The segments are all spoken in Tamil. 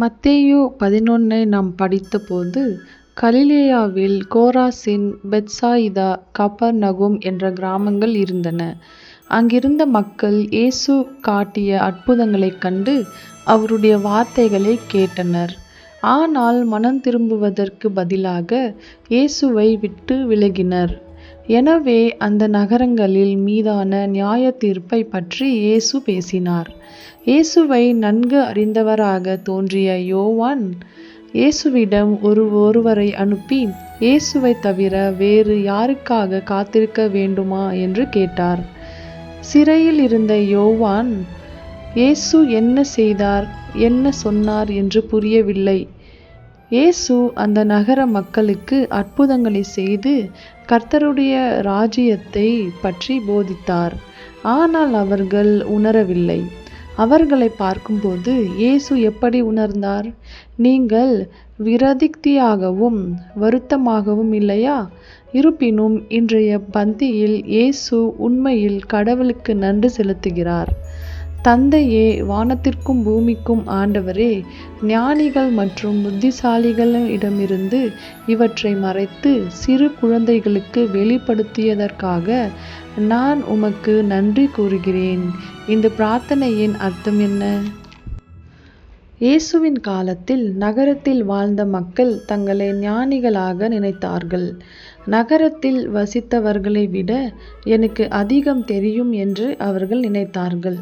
மத்தேயு பதினொன்றை நாம் படித்தபோது கலிலேயாவில் கோராசின் பெத்சாயிதா கப்பர்நகும் என்ற கிராமங்கள் இருந்தன. அங்கிருந்த மக்கள் இயேசு காட்டிய அற்புதங்களைக் கண்டு அவருடைய வார்த்தைகளை கேட்டனர். ஆனால் மனம் திரும்புவதற்கு பதிலாக இயேசுவை விட்டு விலகினர். எனவே அந்த நகரங்களில் மீதான நியாயத்தீர்ப்பைப் பற்றி இயேசு பேசினார். இயேசுவை நன்கு அறிந்தவராக தோன்றிய யோவான் இயேசுவிடம் ஒரு ஒருவரை அனுப்பி இயேசுவைத் தவிர வேறு யாருக்காக காத்திருக்க வேண்டுமா என்று கேட்டார். சிறையில் இருந்த யோவான் இயேசு என்ன செய்தார் என்ன சொன்னார் என்று புரியவில்லை. இயேசு அந்த நகர மக்களுக்கு அற்புதங்களை செய்து கர்த்தருடைய ராஜ்யத்தை பற்றி போதித்தார். ஆனால் அவர்கள் உணரவில்லை. அவர்களை பார்க்கும்போது இயேசு எப்படி உணர்ந்தார்? நீங்கள் விரதிக்தியாகவும் வருத்தமாகவும் இல்லையா? இருப்பினும் இன்றைய பந்தியில் இயேசு உண்மையில் கடவுளுக்கு நன்றி செலுத்துகிறார். தந்தையே வானத்திற்கும் பூமிக்கும் ஆண்டவரே ஞானிகள் மற்றும் புத்திசாலிகளிடமிருந்து இவற்றை மறைத்து சிறு குழந்தைகளுக்கு வெளிப்படுத்தியதற்காக நான் உமக்கு நன்றி கூறுகிறேன். இந்த பிரார்த்தனையின் அர்த்தம் என்ன? இயேசுவின் காலத்தில் நகரத்தில் வாழ்ந்த மக்கள் தங்களை ஞானிகளாக நினைத்தார்கள். நகரத்தில் வசித்தவர்களை விட எனக்கு அதிகம் தெரியும் என்று அவர்கள் நினைத்தார்கள்.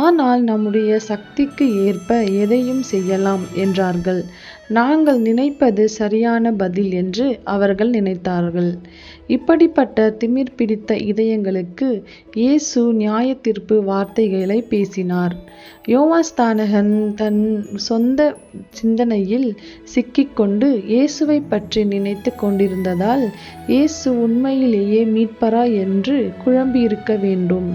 ஆனால் நம்முடைய சக்திக்கு ஏற்ப எதையும் செய்யலாம் என்றார்கள். நாங்கள் நினைப்பது சரியான பதில் என்று அவர்கள் நினைத்தார்கள். இப்படிப்பட்ட திமிர் பிடித்த இதயங்களுக்கு இயேசு நியாயத்தீர்ப்பு வார்த்தைகளை பேசினார். யோவாஸ்தானகன் தன் சொந்த சிந்தனையில் சிக்கிக்கொண்டு கொண்டு இயேசுவைப் பற்றி நினைத்து கொண்டிருந்ததால் இயேசு உண்மையிலேயே மீட்பரா என்று குழம்பியிருக்க வேண்டும்.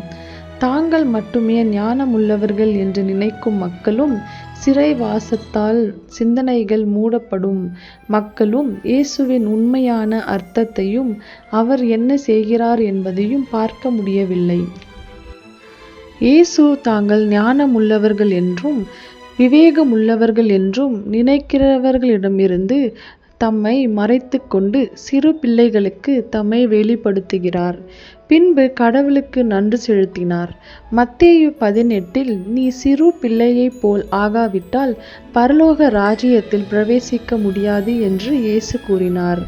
தாங்கள் மட்டுமே ஞானமுள்ளவர்கள் என்று நினைக்கும் மக்களும் சிறைவாசத்தால் சிந்தனைகள் மூடப்படும் மக்களும் இயேசுவின் உண்மையான அர்த்தத்தையும் அவர் என்ன செய்கிறார் என்பதையும் பார்க்க முடியவில்லை. இயேசு தாங்கள் ஞானமுள்ளவர்கள் என்றும் விவேகமுள்ளவர்கள் என்றும் நினைக்கிறவர்களிடமிருந்து தம்மை மறைத்துக்கொண்டு சிறு பிள்ளைகளுக்கு தம்மை வெளிப்படுத்துகிறார். பின்பு கடவுளுக்கு நன்றி செலுத்தினார். மத்தேயு பதினெட்டில் நீ சிறு பிள்ளையைப் போல் ஆகாவிட்டால் பரலோக ராஜ்யத்தில் பிரவேசிக்க முடியாது என்று இயேசு கூறினார்.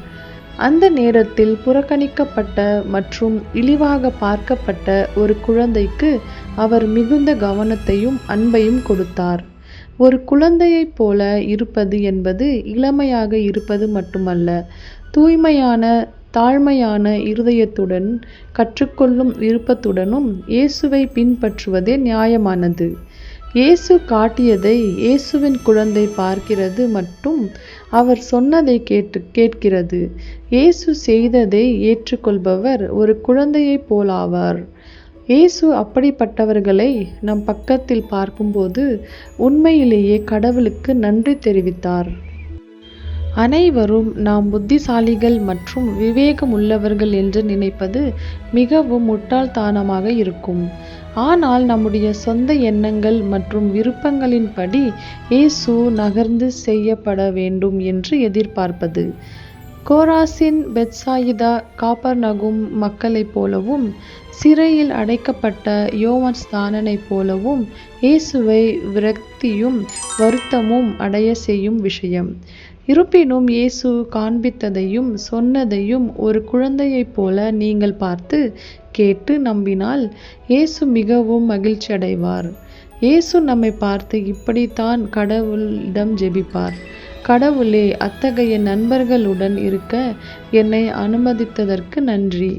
அந்த நேரத்தில் புறக்கணிக்கப்பட்ட மற்றும் இழிவாகப் பார்க்கப்பட்ட ஒரு குழந்தைக்கு அவர் மிகுந்த கவனத்தையும் அன்பையும் கொடுத்தார். ஒரு குழந்தையைப் போல இருப்பது என்பது இளமையாக இருப்பது மட்டுமல்ல தூய்மையான தாழ்மையான இருதயத்துடன் கற்றுக்கொள்ளும் விருப்பத்துடனும் இயேசுவை பின்பற்றுவதே நியாயமானது. இயேசு காட்டியதை இயேசுவின் குழந்தை பார்க்கிறது மற்றும் அவர் சொன்னதைக் கேட்கிறது. இயேசு செய்ததை ஏற்றுக்கொள்பவர் ஒரு குழந்தையைப் போலாவார். இயேசு அப்படிப்பட்டவர்களை நம் பக்கத்தில் பார்க்கும்போது உண்மையிலேயே கடவுளுக்கு நன்றி தெரிவித்தார். அனைவரும் நாம் புத்திசாலிகள் மற்றும் விவேகம் உள்ளவர்கள் என்று நினைப்பது மிகவும் முட்டாள்தானமாக இருக்கும். ஆனால் நம்முடைய சொந்த எண்ணங்கள் மற்றும் விருப்பங்களின்படி இயேசு நகர்ந்து செய்யப்பட வேண்டும் என்று எதிர்பார்ப்பது. கோராசின் பெத்சாயிதா கப்பர்நகும் மக்களைப் போலவும் சிறையில் அடைக்கப்பட்ட யோவான்ஸ்நானனைப் போலவும் இயேசுவை விரக்தியும் வருத்தமும் அடைய செய்யும் விஷயம். இருப்பினும் இயேசு காண்பித்ததையும் சொன்னதையும் ஒரு குழந்தையைப் போல நீங்கள் பார்த்து கேட்டு நம்பினால் இயேசு மிகவும் மகிழ்ச்சியடைவார். இயேசு நம்மை பார்த்து இப்படித்தான் கடவுளிடம் ஜெபிப்பார் கடவுளே அத்தகைய நண்பர்களுடன் இருக்க என்னை அனுமதித்ததற்கு நன்றி.